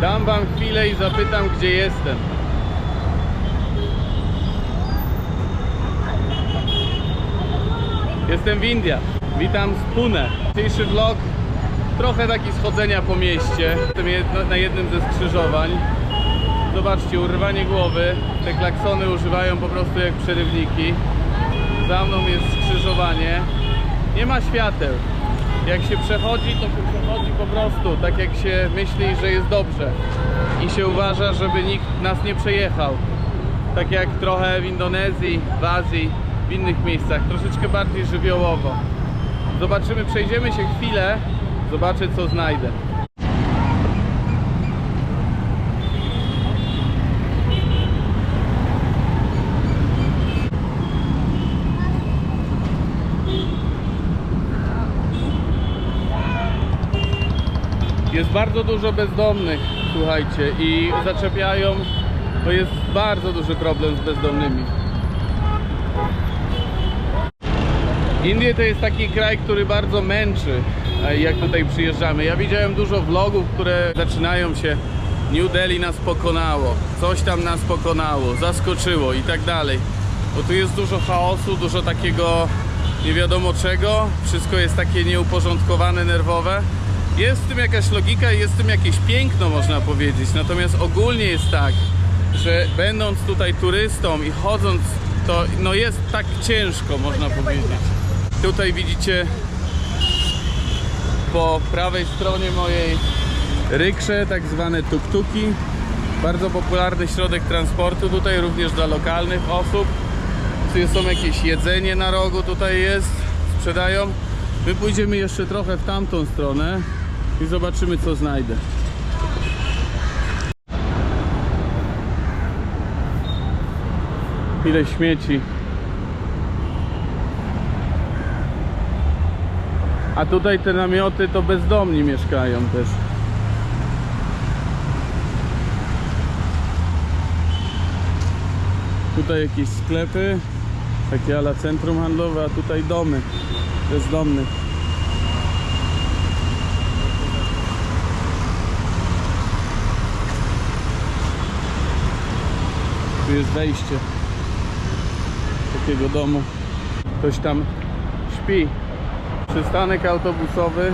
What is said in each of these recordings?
Dam wam chwilę i zapytam, gdzie jestem. Jestem w Indiach. Witam z Pune. Dzisiejszy vlog trochę taki schodzenia po mieście. Jestem na jednym ze skrzyżowań. Zobaczcie, urwanie głowy. Te klaksony używają po prostu jak przerywniki. Za mną jest skrzyżowanie. Nie ma świateł. Jak się przechodzi, to się przechodzi po prostu, tak jak się myśli, że jest dobrze. I się uważa, żeby nikt nas nie przejechał. Tak jak trochę w Indonezji, w Azji, w innych miejscach. Troszeczkę bardziej żywiołowo. Zobaczymy, przejdziemy się chwilę, zobaczę co znajdę. Jest bardzo dużo bezdomnych, słuchajcie, i zaczepiają. To jest bardzo duży problem z bezdomnymi. Indie to jest taki kraj, który bardzo męczy, e, jak tutaj przyjeżdżamy. Ja widziałem dużo vlogów, które zaczynają się New Delhi nas pokonało, coś tam nas pokonało, zaskoczyło i tak dalej. Bo tu jest dużo chaosu, dużo takiego nie wiadomo czego, wszystko jest takie nieuporządkowane, nerwowe. Jest w tym jakaś logika i jest w tym jakieś piękno, można powiedzieć. Natomiast ogólnie jest tak, że będąc tutaj turystą i chodząc, to no jest tak ciężko, można powiedzieć. Tutaj widzicie po prawej stronie mojej ryksze, tak zwane tuk-tuki. Bardzo popularny środek transportu tutaj również dla lokalnych osób. Tu są jakieś jedzenie na rogu, tutaj jest, sprzedają. My pójdziemy jeszcze trochę w tamtą stronę i zobaczymy co znajdę. Ile śmieci. A tutaj te namioty to bezdomni mieszkają też. Tutaj jakieś sklepy, takie ala centrum handlowe, a tutaj domy bezdomnych. Tu jest wejście takiego domu. Ktoś tam śpi. Przystanek autobusowy.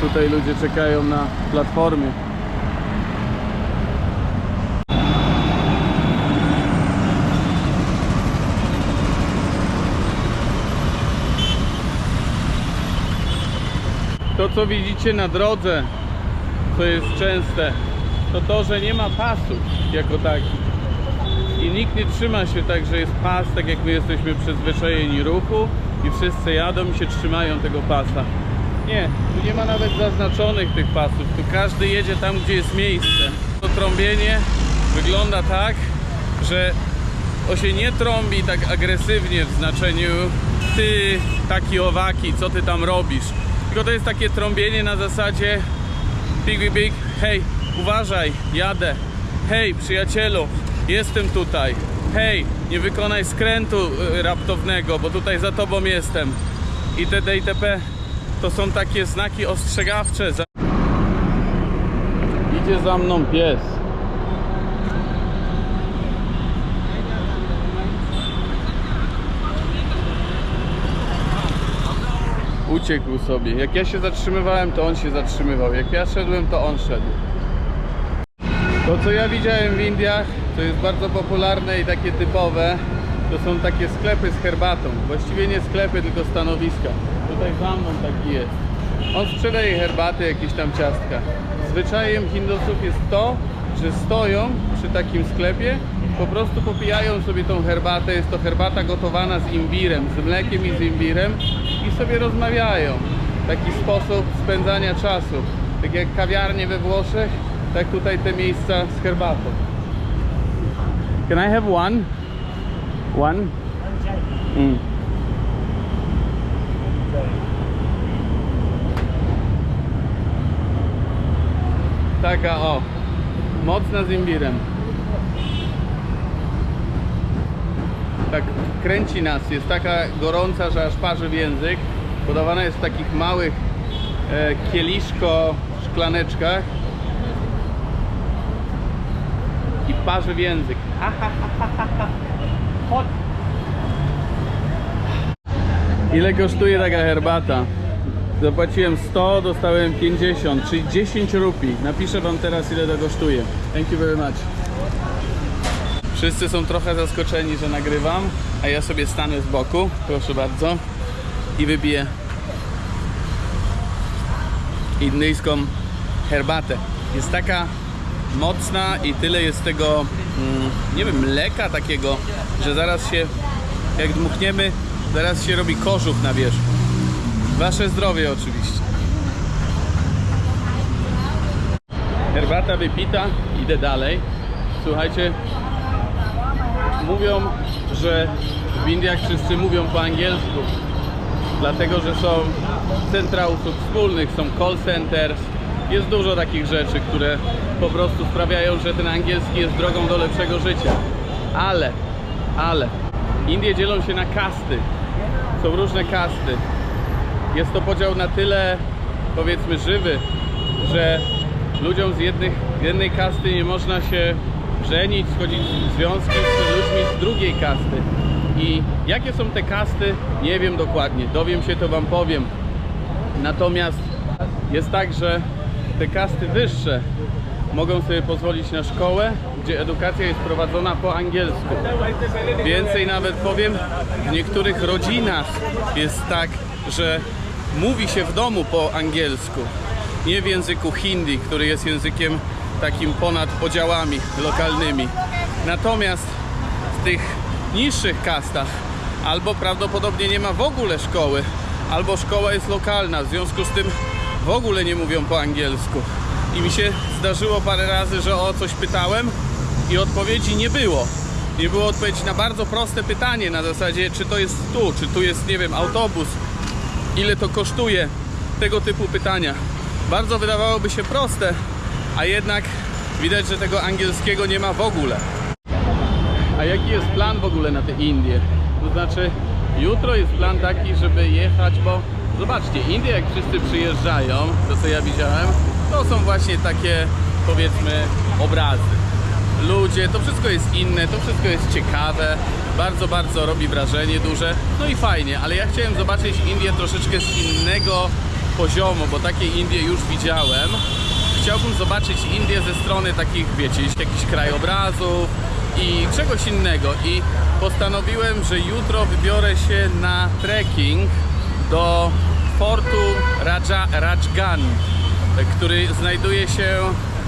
Tutaj ludzie czekają na platformie. To co widzicie na drodze, co jest częste, to to, że nie ma pasów jako takich. I nikt nie trzyma się tak, że jest pas, tak jak my jesteśmy przyzwyczajeni ruchu i wszyscy jadą i się trzymają tego pasa. Nie, tu nie ma nawet zaznaczonych tych pasów, tu każdy jedzie tam, gdzie jest miejsce. To trąbienie wygląda tak, że to się nie trąbi tak agresywnie w znaczeniu ty, taki owaki, co ty tam robisz. Tylko to jest takie trąbienie na zasadzie Big, big, big, hej, uważaj, jadę. Hej, przyjacielu, jestem tutaj. Hej, nie wykonaj skrętu y, raptownego, bo tutaj za tobą jestem. Itd. itp. To są takie znaki ostrzegawcze. Idzie za mną pies. Uciekł sobie. Jak ja się zatrzymywałem, to on się zatrzymywał. Jak ja szedłem, to on szedł. To co ja widziałem w Indiach, to jest bardzo popularne i takie typowe, to są takie sklepy z herbatą. Właściwie nie sklepy, tylko stanowiska. Tutaj za mną taki jest. On sprzedaje herbaty, jakieś tam ciastka. Zwyczajem Hindusów jest to, że stoją przy takim sklepie, po prostu popijają sobie tą herbatę. Jest to herbata gotowana z imbirem, z mlekiem i z imbirem i sobie rozmawiają. Taki sposób spędzania czasu. Tak jak kawiarnie we Włoszech, tak tutaj te miejsca z herbatą. Can I have one? One? Mm. Taka o, mocna z imbirem. Tak kręci nas, jest taka gorąca, że aż parzy w język. Podawana jest w takich małych e, kieliszko szklaneczkach w język. Chodź. Ile kosztuje taka herbata? Zapłaciłem 100, dostałem 50, czyli 10 rupii. Napiszę wam teraz ile to kosztuje. Thank you very much. Wszyscy są trochę zaskoczeni, że nagrywam, a ja sobie stanę z boku, proszę bardzo, i wypiję indyjską herbatę. Jest taka mocna i tyle jest tego, mm, nie wiem, mleka takiego, że zaraz się, jak dmuchniemy, zaraz się robi kożuch na wierzchu. Wasze zdrowie oczywiście. Herbata wypita, idę dalej. Słuchajcie, mówią, że w Indiach wszyscy mówią po angielsku, dlatego że są centra usług wspólnych, są call centers, jest dużo takich rzeczy, które po prostu sprawiają, że ten angielski jest drogą do lepszego życia. Ale, ale, Indie dzielą się na kasty. Są różne kasty. Jest to podział na tyle, powiedzmy, żywy, że ludziom z jednych, jednej kasty nie można się żenić, schodzić w związki z ludźmi z drugiej kasty. I jakie są te kasty, nie wiem dokładnie. Dowiem się, to Wam powiem. Natomiast jest tak, że te kasty wyższe mogą sobie pozwolić na szkołę, gdzie edukacja jest prowadzona po angielsku. Więcej nawet powiem, w niektórych rodzinach jest tak, że mówi się w domu po angielsku, nie w języku hindi, który jest językiem takim ponad podziałami lokalnymi. Natomiast w tych niższych kastach albo prawdopodobnie nie ma w ogóle szkoły, albo szkoła jest lokalna, w związku z tym w ogóle nie mówią po angielsku. I mi się zdarzyło parę razy, że o coś pytałem i odpowiedzi nie było. Nie było odpowiedzi na bardzo proste pytanie na zasadzie, czy to jest tu, czy tu jest, nie wiem, autobus, ile to kosztuje, tego typu pytania. Bardzo wydawałoby się proste, a jednak widać, że tego angielskiego nie ma w ogóle. A jaki jest plan w ogóle na te Indie? To znaczy, jutro jest plan taki, żeby jechać, bo zobaczcie, Indie jak wszyscy przyjeżdżają, to co ja widziałem, to są właśnie takie, powiedzmy, obrazy. Ludzie, to wszystko jest inne, to wszystko jest ciekawe, bardzo, bardzo robi wrażenie duże, no i fajnie, ale ja chciałem zobaczyć Indię troszeczkę z innego poziomu, bo takie Indie już widziałem. Chciałbym zobaczyć Indię ze strony takich, wiecie, jakichś krajobrazów i czegoś innego. I postanowiłem, że jutro wybiorę się na trekking do fortu Raja, Rajgan, który znajduje się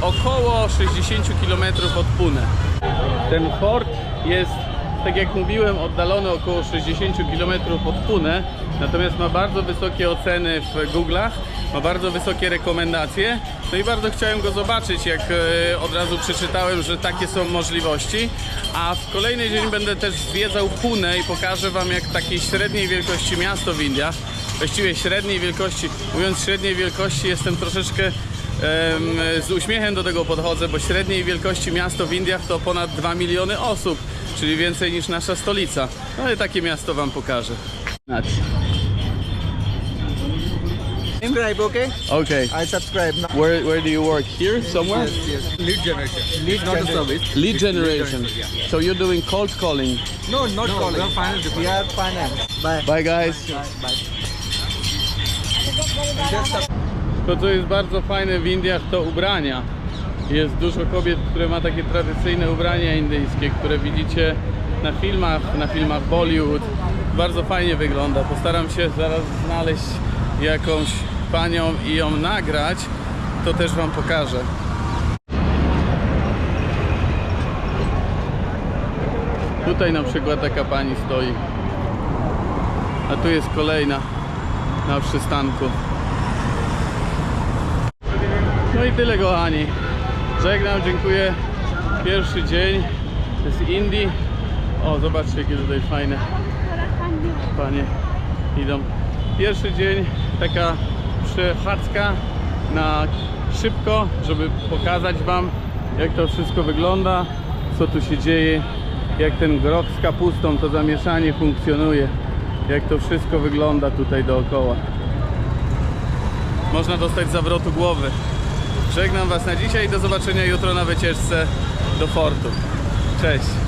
około 60 km od Pune. Ten fort jest, tak jak mówiłem, oddalony około 60 km od Pune, natomiast ma bardzo wysokie oceny w Google'ach, ma bardzo wysokie rekomendacje. No i bardzo chciałem go zobaczyć, jak e, od razu przeczytałem, że takie są możliwości. A w kolejny dzień będę też zwiedzał Pune i pokażę Wam, jak takiej średniej wielkości miasto w Indiach, właściwie średniej wielkości, mówiąc średniej wielkości, jestem troszeczkę z uśmiechem do tego podchodzę, bo średniej wielkości miasto w Indiach to ponad 2 miliony osób, czyli więcej niż nasza stolica. No ale takie miasto Wam pokażę. Subscribe, okay? Okay. I subscribe now. Where, where do you work? Here? Somewhere? Yes, yes. Lead generation. Lead not a service. Lead generation. So you're doing cold calling. No, not calling. We are finance. We are finance. Bye. Bye guys. Bye. To co jest bardzo fajne w Indiach to ubrania. Jest dużo kobiet, które ma takie tradycyjne ubrania indyjskie, które widzicie na filmach, na filmach Bollywood. Bardzo fajnie wygląda. Postaram się zaraz znaleźć jakąś panią i ją nagrać. To też wam pokażę. Tutaj na przykład taka pani stoi. A tu jest kolejna na przystanku. No i tyle kochani. Żegnam, dziękuję. Pierwszy dzień z Indii. O, zobaczcie jakie tutaj fajne panie idą. Pierwszy dzień taka przechadzka na szybko, żeby pokazać Wam jak to wszystko wygląda, co tu się dzieje, jak ten groch z kapustą, to zamieszanie funkcjonuje, jak to wszystko wygląda tutaj dookoła. Można dostać zawrotu głowy. Żegnam Was na dzisiaj i do zobaczenia jutro na wycieczce do Fortu. Cześć.